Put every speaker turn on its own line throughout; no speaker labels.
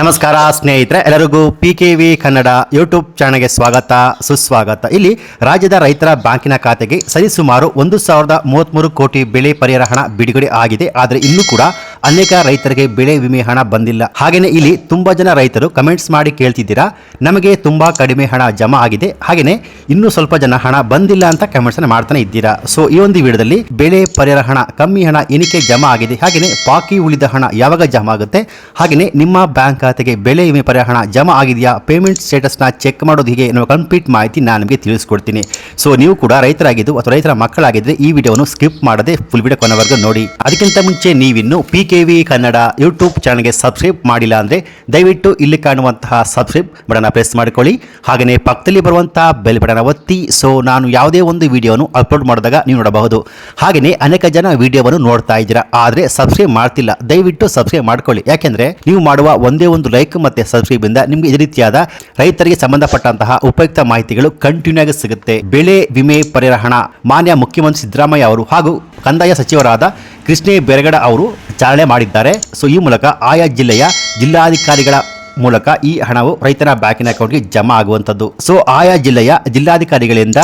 ನಮಸ್ಕಾರ ಸ್ನೇಹಿತರೆ, ಎಲ್ಲರಿಗೂ P K V Kannada YouTube ಚಾನಲ್ಗೆ ಸ್ವಾಗತ, ಸುಸ್ವಾಗತ. ಇಲ್ಲಿ ರಾಜ್ಯದ ರೈತರ ಬ್ಯಾಂಕಿನ ಖಾತೆಗೆ ಸರಿಸುಮಾರು ಒಂದು ಸಾವಿರದ ಮೂವತ್ತ್ಮೂರು ಕೋಟಿ ಬೆಳೆ ಪರಿಹಾರ ಹಣ ಬಿಡುಗಡೆ ಆಗಿದೆ. ಆದರೆ ಇನ್ನೂ ಕೂಡ ಅನೇಕ ರೈತರಿಗೆ ಬೆಳೆ ವಿಮೆ ಹಣ ಬಂದಿಲ್ಲ. ಹಾಗೇನೆ ಇಲ್ಲಿ ತುಂಬಾ ಜನ ರೈತರು ಕಮೆಂಟ್ಸ್ ಮಾಡಿ ಕೇಳ್ತಿದ್ದೀರಾ? ನಮಗೆ ತುಂಬಾ ಕಡಿಮೆ ಹಣ ಜಮಾ ಆಗಿದೆ. ಹಾಗೇನೆ ಇನ್ನೂ ಸ್ವಲ್ಪ ಜನ ಹಣ ಬಂದಿಲ್ಲ ಅಂತ ಕಮೆಂಟ್ಸ್ ಮಾಡ್ತಾನೆ ಇದ್ದೀರಾ? ಸೊ ಈ ಒಂದು ವಿಡಿಯೋದಲ್ಲಿ ಬೆಳೆ ಪರಿಹಾರ ಹಣ, ಕಮ್ಮಿ ಹಣ ಏನಕ್ಕೆ ಜಮಾ ಆಗಿದೆ. ಹಾಗೇನೆ ಬಾಕಿ ಉಳಿದ ಹಣ ಯಾವಾಗ ಜಮಾ ಆಗುತ್ತೆ? ಹಾಗೇನೆ ನಿಮ್ಮ ಬ್ಯಾಂಕ್ ಖಾತೆಗೆ ಬೆಳೆ ವಿಮೆ ಪರಿಹಾರ ಹಣ ಜಮಾ ಆಗಿದೆಯಾ? ಪೇಮೆಂಟ್ ಸ್ಟೇಟಸ್ನ ಚೆಕ್ ಮಾಡೋದು ಹೀಗೆ ಎನ್ನುವ ಕಂಪ್ಲೀಟ್ ಮಾಹಿತಿ ನಾನು ನಿಮಗೆ ತಿಳಿಸ್ಕೊಡ್ತೀನಿ. ಸೊ ನೀವು ಕೂಡ ರೈತರಾಗಿದ್ದು ಅಥವಾ ರೈತರ ಮಕ್ಕಳಾಗಿದ್ರೆ ಈ ವಿಡಿಯೋವನ್ನು ಸ್ಕಿಪ್ ಮಾಡದೆ ಫುಲ್ ವಿಡಿಯೋ ಕೊನೆವರೆಗೂ ನೋಡಿ. ಅದಕ್ಕಿಂತ ಮುಂಚೆ ನೀವಿನ್ನು P K V Kannada YouTube ಚಾನಲ್ಗೆ ಸಬ್ಸ್ಕ್ರೈಬ್ ಮಾಡಿಲ್ಲ ಅಂದರೆ ದಯವಿಟ್ಟು ಇಲ್ಲಿ ಕಾಣುವಂತಹ ಸಬ್ಸ್ಕ್ರೈಬ್ ಬಟನ್ನ ಪ್ರೆಸ್ ಮಾಡಿಕೊಳ್ಳಿ. ಹಾಗೆಯೇ ಪಕ್ಕದಲ್ಲಿ ಬರುವಂತಹ ಬೆಲ್ ಬಟನ್ ಒತ್ತಿ. ಸೊ ನಾನು ಯಾವುದೇ ಒಂದು ವಿಡಿಯೋನು ಅಪ್ಲೋಡ್ ಮಾಡಿದಾಗ ನೀವು ನೋಡಬಹುದು. ಹಾಗೆಯೇ ಅನೇಕ ಜನ ವಿಡಿಯೋವನ್ನು ನೋಡ್ತಾ ಇದ್ದೀರಾ, ಆದರೆ ಸಬ್ಸ್ಕ್ರೈಬ್ ಮಾಡ್ತಿಲ್ಲ. ದಯವಿಟ್ಟು ಸಬ್ಸ್ಕ್ರೈಬ್ ಮಾಡ್ಕೊಳ್ಳಿ. ಯಾಕೆಂದರೆ ನೀವು ಮಾಡುವ ಒಂದೇ ಒಂದು ಲೈಕ್ ಮತ್ತು ಸಬ್ಸ್ಕ್ರೈಬ್ ಇಂದ ನಿಮಗೆ ಇದೇ ರೀತಿಯಾದ ರೈತರಿಗೆ ಸಂಬಂಧಪಟ್ಟಂತಹ ಉಪಯುಕ್ತ ಮಾಹಿತಿಗಳು ಕಂಟಿನ್ಯೂ ಆಗಿ ಸಿಗುತ್ತೆ. ಬೆಳೆ ವಿಮೆ ಪರಿಹಾರ, ಮಾನ್ಯ ಮುಖ್ಯಮಂತ್ರಿ ಸಿದ್ದರಾಮಯ್ಯ ಅವರು ಹಾಗೂ ಕಂದಾಯ ಸಚಿವರಾದ ಕೃಷ್ಣೇ ಬೆರಗಡ ಅವರು ಚಾಲನೆ ಮಾಡಿದ್ದಾರೆ. ಸೊ, ಈ ಮೂಲಕ ಆಯಾ ಜಿಲ್ಲೆಯ ಜಿಲ್ಲಾಧಿಕಾರಿಗಳ ಮೂಲಕ ಈ ಹಣವು ರೈತನ ಬ್ಯಾಂಕಿನ ಅಕೌಂಟ್ಗೆ ಜಮಾ ಆಗುವಂಥದ್ದು. ಸೊ, ಆಯಾ ಜಿಲ್ಲೆಯ ಜಿಲ್ಲಾಧಿಕಾರಿಗಳಿಂದ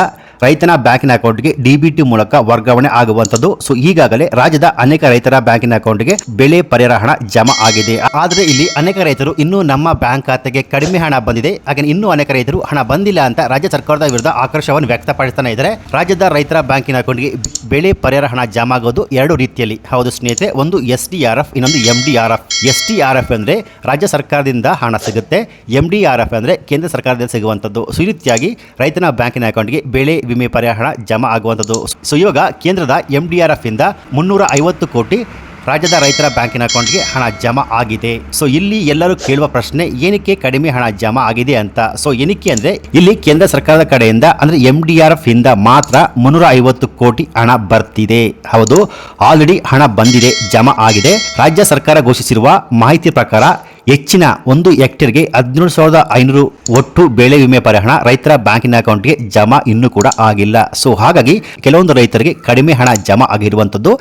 ರೈತನ ಬ್ಯಾಂಕಿನ ಅಕೌಂಟ್ಗೆ ಡಿಬಿಟಿ ಮೂಲಕ ವರ್ಗಾವಣೆ ಆಗುವಂತದ್ದು ಸೊ, ಈಗಾಗಲೇ ರಾಜ್ಯದ ಅನೇಕ ರೈತರ ಬ್ಯಾಂಕಿನ ಅಕೌಂಟ್ಗೆ ಬೆಳೆ ಪರಿಹಾರ ಹಣ ಜಮಾ ಆಗಿದೆ. ಆದರೆ ಇಲ್ಲಿ ಅನೇಕ ರೈತರು ಇನ್ನೂ ನಮ್ಮ ಬ್ಯಾಂಕ್ ಖಾತೆಗೆ ಕಡಿಮೆ ಹಣ ಬಂದಿದೆ. ಹಾಗೆ ಇನ್ನೂ ಅನೇಕ ರೈತರು ಹಣ ಬಂದಿಲ್ಲ ಅಂತ ರಾಜ್ಯ ಸರ್ಕಾರದ ವಿರುದ್ಧ ಆಕ್ರೋಶವನ್ನು ವ್ಯಕ್ತಪಡಿಸ್ತಾನೆ ಇದ್ದಾರೆ. ರಾಜ್ಯದ ರೈತರ ಬ್ಯಾಂಕಿನ ಅಕೌಂಟ್ಗೆ ಬೆಳೆ ಪರಿಹಾರ ಹಣ ಜಮಾ ಆಗೋದು ಎರಡು ರೀತಿಯಲ್ಲಿ. ಹೌದು ಸ್ನೇಹಿತರೆ, ಒಂದು ಎಸ್ ಡಿ ಆರ್ ಎಫ್, ಇನ್ನೊಂದು M D R F. S D R F ಅಂದರೆ ರಾಜ್ಯ ಸರ್ಕಾರದಿಂದ ಹಣ ಸಿಗುತ್ತೆ. ಎಂ ಡಿ ಆರ್ ಎಫ್ ಅಂದರೆ ಕೇಂದ್ರ ಸರ್ಕಾರದಿಂದ ಸಿಗುವಂಥದ್ದು. ಸೊ, ಈ ರೀತಿಯಾಗಿ ರೈತನ ಬ್ಯಾಂಕಿನ ಅಕೌಂಟ್ಗೆ ಬೆಳೆ ವಿಮೆ ಪರಿಹಾರ ಜಮಾ ಆಗುವಂಥದ್ದು. ಸೊ ಇವಾಗ ಕೇಂದ್ರದ ಎಂ ಡಿ ಆರ್ ಎಫ್ ಇಂದ ಮುನ್ನೂರ ಐವತ್ತು ಕೋಟಿ ರಾಜ್ಯದ ರೈತರ ಬ್ಯಾಂಕಿನ ಅಕೌಂಟ್ಗೆ ಹಣ ಜಮಾ ಆಗಿದೆ. ಸೊ ಇಲ್ಲಿ ಎಲ್ಲರೂ ಕೇಳುವ ಪ್ರಶ್ನೆ, ಏನಕ್ಕೆ ಕಡಿಮೆ ಹಣ ಜಮಾ ಆಗಿದೆ ಅಂತ? ಸೊ ಏನಕ್ಕೆ ಅಂದ್ರೆ, ಇಲ್ಲಿ ಕೇಂದ್ರ ಸರ್ಕಾರದ ಕಡೆಯಿಂದ, ಅಂದ್ರೆ ಎಂ ಡಿ ಆರ್ ಎಫ್ ಇಂದ ಮಾತ್ರ ಮುನ್ನೂರ ಐವತ್ತು ಕೋಟಿ ಹಣ ಬರ್ತಿದೆ. ಹೌದು ಆಲ್ರೆಡಿ ಹಣ ಬಂದಿದೆ, ಜಮಾ ಆಗಿದೆ. ರಾಜ್ಯ ಸರ್ಕಾರ ಘೋಷಿಸಿರುವ ಮಾಹಿತಿ ಪ್ರಕಾರ ಹೆಚ್ಚಿನ ಒಂದು ಹೆಕ್ಟೇರ್ಗೆ ಹದಿನೇಳು ಸಾವಿರದ ಐನೂರು ಒಟ್ಟು ಬೆಳೆ ವಿಮೆ ಪರಿಹಾರ ರೈತರ ಬ್ಯಾಂಕಿನ ಅಕೌಂಟ್ಗೆ ಜಮಾ ಇನ್ನೂ ಕೂಡ ಆಗಿಲ್ಲ. ಸೊ, ಹಾಗಾಗಿ ಕೆಲವೊಂದು ರೈತರಿಗೆ ಕಡಿಮೆ ಹಣ ಜಮಾ ಆಗಿರುವಂಥದ್ದು.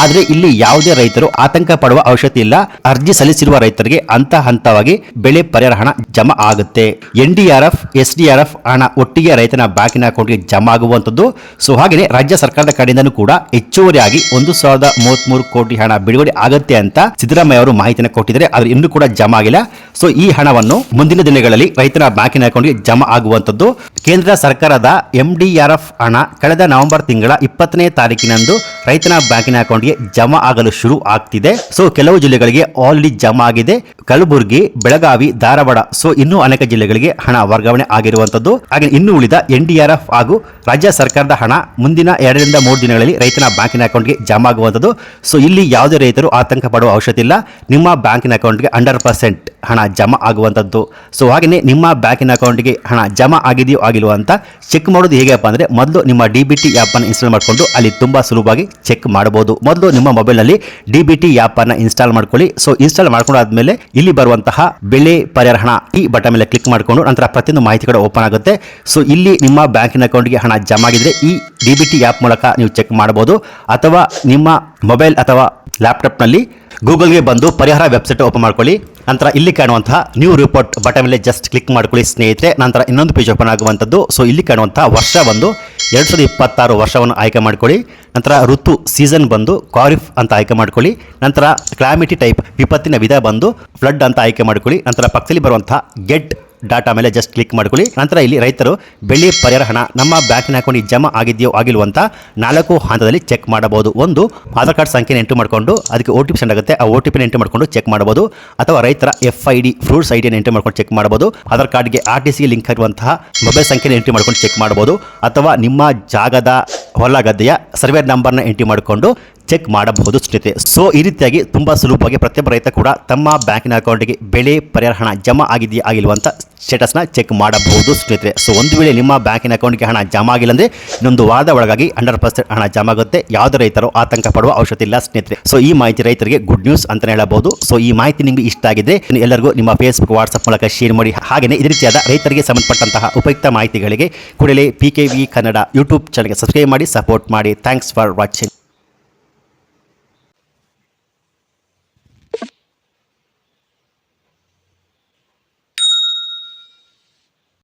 ಆದರೆ ಇಲ್ಲಿ ಯಾವುದೇ ರೈತರು ಆತಂಕ ಪಡುವ ಅವಶ್ಯಕತೆ ಇಲ್ಲ. ಅರ್ಜಿ ಸಲ್ಲಿಸಿರುವ ರೈತರಿಗೆ ಹಂತ ಹಂತವಾಗಿ ಬೆಳೆ ಪರಿಹಾರ ಹಣ ಜಮಾ ಆಗುತ್ತೆ. N D R F, S D R F ಹಣ ಒಟ್ಟಿಗೆ ರೈತನ ಬ್ಯಾಂಕಿನ ಅಕೌಂಟ್ಗೆ ಜಮಾ ಆಗುವಂಥದ್ದು. ಸೊ ಹಾಗೆ ರಾಜ್ಯ ಸರ್ಕಾರದ ಕಡೆಯಿಂದಲೂ ಕೂಡ ಹೆಚ್ಚುವರಿಯಾಗಿ ಒಂದು ಸಾವಿರದ ಮೂವತ್ಮೂರು ಕೋಟಿ ಹಣ ಬಿಡುಗಡೆ ಆಗುತ್ತೆ ಅಂತ ಸಿದ್ದರಾಮಯ್ಯ ಅವರು ಮಾಹಿತಿಯನ್ನು ಕೊಟ್ಟಿದ್ದಾರೆ. ಆದರೆ ಇನ್ನೂ ಕೂಡ ಜಮಾ ಆಗಿಲ್ಲ ಸೊ ಈ ಹಣವನ್ನು ಮುಂದಿನ ದಿನಗಳಲ್ಲಿ ರೈತರ ಬ್ಯಾಂಕಿನ ಅಕೌಂಟ್ಗೆ ಜಮಾ ಆಗುವಂಥದ್ದು. ಕೇಂದ್ರ ಸರ್ಕಾರದ ಎಂ ಡಿ ಆರ್ ಎಫ್ ಹಣ ಕಳೆದ ನವೆಂಬರ್ ತಿಂಗಳ ಇಪ್ಪತ್ತನೇ ತಾರೀಕಿನಂದು ರೈತನ ಬ್ಯಾಂಕಿನ ಅಕೌಂಟ್ಗೆ ಜಮಾ ಆಗಲು ಶುರು ಆಗ್ತಿದೆ. ಸೊ ಕೆಲವು ಜಿಲ್ಲೆಗಳಿಗೆ ಆಲ್ರೆಡಿ ಜಮಾ ಆಗಿದೆ. ಕಲಬುರಗಿ, ಬೆಳಗಾವಿ, ಧಾರವಾಡ. ಸೊ ಇನ್ನೂ ಅನೇಕ ಜಿಲ್ಲೆಗಳಿಗೆ ಹಣ ವರ್ಗಾವಣೆ ಆಗಿರುವಂತದ್ದು. ಹಾಗೆ ಇನ್ನು ಉಳಿದ ಎನ್ ಡಿ ಆರ್ ಎಫ್ ಹಾಗೂ ರಾಜ್ಯ ಸರ್ಕಾರದ ಹಣ ಮುಂದಿನ ಎರಡರಿಂದ ಮೂರು ದಿನಗಳಲ್ಲಿ ರೈತನ ಬ್ಯಾಂಕಿನ ಅಕೌಂಟ್ಗೆ ಜಮಾ ಆಗುವಂಥದ್ದು ಸೊ ಇಲ್ಲಿ ಯಾವುದೇ ರೈತರು ಆತಂಕ ಪಡುವ ಅವಶ್ಯಕತೆ ಇಲ್ಲ. ನಿಮ್ಮ ಬ್ಯಾಂಕಿನ ಅಕೌಂಟ್ಗೆ ಹಂಡ್ರೆಡ್ ಪರ್ಸೆಂಟ್ ಹಣ ಜಮಾ ಆಗುವಂಥದ್ದು ಸೊ ಹಾಗೆಯೇ ನಿಮ್ಮ ಬ್ಯಾಂಕಿನ ಅಕೌಂಟ್ಗೆ ಹಣ ಜಮಾ ಆಗಿದೆಯೋ ಆಗಿಲ್ವೋ ಅಂತ ಚೆಕ್ ಮಾಡೋದು ಹೇಗಪ್ಪ ಅಂದರೆ, ಮೊದಲು ನಿಮ್ಮ ಡಿ ಬಿ ಟಿ ಆ್ಯಪನ್ನು ಇನ್ಸ್ಟಾಲ್ ಮಾಡಿಕೊಂಡು ಅಲ್ಲಿ ತುಂಬ ಸುಲಭವಾಗಿ ಚೆಕ್ ಮಾಡಬಹುದು. ಮೊದಲು ನಿಮ್ಮ ಮೊಬೈಲ್ನಲ್ಲಿ ಡಿ ಬಿ ಟಿ ಆ್ಯಪನ್ನು ಇನ್ಸ್ಟಾಲ್ ಮಾಡ್ಕೊಳ್ಳಿ. ಸೊ, ಇನ್ಸ್ಟಾಲ್ ಮಾಡ್ಕೊಂಡಾದ್ಮೇಲೆ ಇಲ್ಲಿ ಬರುವಂತಹ ಬೆಳೆ ಪರಿಹಾರ ಹಣ ಈ ಬಟನ್ ಮೇಲೆ ಕ್ಲಿಕ್ ಮಾಡಿಕೊಂಡು ನಂತರ ಪ್ರತಿಯೊಂದು ಮಾಹಿತಿ ಕೂಡ ಓಪನ್ ಆಗುತ್ತೆ. ಸೊ, ಇಲ್ಲಿ ನಿಮ್ಮ ಬ್ಯಾಂಕಿನ ಅಕೌಂಟ್ಗೆ ಹಣ ಜಮಾ ಆಗಿದ್ರೆ ಈ ಡಿ ಬಿ ಟಿ ಆ್ಯಪ್ ಮೂಲಕ ನೀವು ಚೆಕ್ ಮಾಡಬಹುದು. ಅಥವಾ ನಿಮ್ಮ ಮೊಬೈಲ್ ಅಥವಾ ಲ್ಯಾಪ್ಟಾಪ್ನಲ್ಲಿ ಗೂಗಲ್ಗೆ ಬಂದು ಪರಿಹಾರ ವೆಬ್ಸೈಟ್ ಓಪನ್ ಮಾಡ್ಕೊಳ್ಳಿ. ನಂತರ ಇಲ್ಲಿ ಕಾಣುವಂತಹ ನ್ಯೂ ರಿಪೋರ್ಟ್ ಬಟನ್ ಮೇಲೆ ಜಸ್ಟ್ ಕ್ಲಿಕ್ ಮಾಡ್ಕೊಳ್ಳಿ ಸ್ನೇಹಿತರೆ. ನಂತರ ಇನ್ನೊಂದು ಪೇಜ್ ಓಪನ್ ಆಗುವಂಥದ್ದು. ಸೊ, ಇಲ್ಲಿ ಕಾಣುವಂತಹ ವರ್ಷ ಬಂದು ಎರಡು ಸಾವಿರದ ಇಪ್ಪತ್ತಾರು ವರ್ಷವನ್ನು ಆಯ್ಕೆ ಮಾಡಿಕೊಳ್ಳಿ. ನಂತರ ಋತು ಸೀಸನ್ ಬಂದು ಕಾರಿಫ್ ಅಂತ ಆಯ್ಕೆ ಮಾಡಿಕೊಳ್ಳಿ. ನಂತರ ಕ್ಲಾಮಿಟಿ ಟೈಪ್ ವಿಪತ್ತಿನ ವಿಧ ಬಂದು ಫ್ಲಡ್ ಅಂತ ಆಯ್ಕೆ ಮಾಡಿಕೊಳ್ಳಿ. ನಂತರ ಪಕ್ಕದಲ್ಲಿ ಬರುವಂತಹ ಗೆಟ್ ಡಾಟಾ ಮೇಲೆ ಜಸ್ಟ್ ಕ್ಲಿಕ್ ಮಾಡ್ಕೊಳ್ಳಿ. ನಂತರ ಇಲ್ಲಿ ರೈತರು ಬೆಳೆ ಪರಿಹಾರ ಹಣ ನಮ್ಮ ಬ್ಯಾಂಕಿನ ಅಕೌಂಟ್ ಜಮಾ ಆಗಿದೆಯೋ ಆಗಿಲ್ವೋ ಅಂತ ನಾಲ್ಕು ಹಂತದಲ್ಲಿ ಚೆಕ್ ಮಾಡಬಹುದು. ಒಂದು, ಆಧಾರ್ ಕಾರ್ಡ್ ಸಂಖ್ಯೆನ ಎಂಟ್ರಿ ಮಾಡಿಕೊಂಡು ಅದಕ್ಕೆ ಓ ಟಿ ಪಿ ಸೆಂಡ್ ಆಗುತ್ತೆ. ಆ ಓ ಟಿ ಪಿನ ಎಂಟ್ರಿ ಮಾಡಿಕೊಂಡು ಚೆಕ್ ಮಾಡಬಹುದು. ಅಥವಾ ರೈತರ F I D fruits I ಡಿಯನ್ನು entry ಮಾಡ್ಕೊಂಡು ಚೆಕ್ ಮಾಡಬಹುದು. ಆಧಾರ್ ಕಾರ್ಡ್ಗೆ ಆರ್ ಟಿ ಸಿಗೆ ಲಿಂಕ್ ಆಗಿರುವಂತಹ ಮೊಬೈಲ್ ಸಂಖ್ಯೆನ ಎಂಟ್ರಿ ಮಾಡ್ಕೊಂಡು ಚೆಕ್ ಮಾಡಬಹುದು. ಅಥವಾ ನಿಮ್ಮ ಜಾಗದ ಹೊಲ ಗದ್ದೆಯ ಸರ್ವೆ ನಂಬರ್ನ ಎಂಟ್ರಿ ಮಾಡಿಕೊಂಡು ಚೆಕ್ ಮಾಡಬಹುದು ಸ್ನೇಹಿತರೆ ಸೊ, ಈ ರೀತಿಯಾಗಿ ತುಂಬ ಸುಲಭವಾಗಿ ಪ್ರತಿಯೊಬ್ಬ ರೈತ ಕೂಡ ತಮ್ಮ ಬ್ಯಾಂಕಿನ ಅಕೌಂಟಿಗೆ ಬೆಳೆ ಪರಿಹಾರ ಹಣ ಜಮಾ ಆಗಿದೆಯಾ ಆಗಿಲ್ವಾ ಸ್ಟೇಟಸ್ನ ಚೆಕ್ ಮಾಡಬಹುದು ಸ್ನೇಹಿತರೆ ಸೊ, ಒಂದು ವೇಳೆ ನಿಮ್ಮ ಬ್ಯಾಂಕಿನ ಅಕೌಂಟ್ಗೆ ಹಣ ಜಮಾ ಆಗಿಲ್ಲ ಅಂದರೆ ಇನ್ನೊಂದು ವಾರದ ಒಳಗಾಗಿ ಹಂಡ್ರೆಡ್ ಪರ್ಸೆಂಟ್ ಹಣ ಜಮಾ ಆಗುತ್ತೆ. ಯಾವುದೇ ರೈತರು ಆತಂಕ ಪಡುವ ಅವಶ್ಯಕತೆ ಇಲ್ಲ ಸ್ನೇಹಿತರೆ ಸೊ, ಈ ಮಾಹಿತಿ ರೈತರಿಗೆ ಗುಡ್ ನ್ಯೂಸ್ ಅಂತ ಹೇಳಬಹುದು. ಸೊ, ಈ ಮಾಹಿತಿ ನಿಮಗೆ ಇಷ್ಟ ಆಗಿದೆ ಎಲ್ಲರಿಗೂ ನಿಮ್ಮ ಫೇಸ್ಬುಕ್ ವಾಟ್ಸ್ಆಪ್ ಮೂಲಕ ಶೇರ್ ಮಾಡಿ. ಹಾಗೆಯೇ ಇದೇ ರೀತಿಯಾದ ರೈತರಿಗೆ ಸಂಬಂಧಪಟ್ಟಂತಹ ಉಪಯುಕ್ತ ಮಾಹಿತಿಗಳಿಗೆ ಕೂಡಲೇ P K V Kannada YouTube ಚಾನಲ್ಗೆ ಸಬ್ಸ್ಕ್ರೈಬ್ ಮಾಡಿ ಸಪೋರ್ಟ್ ಮಾಡಿ. Thanks for watching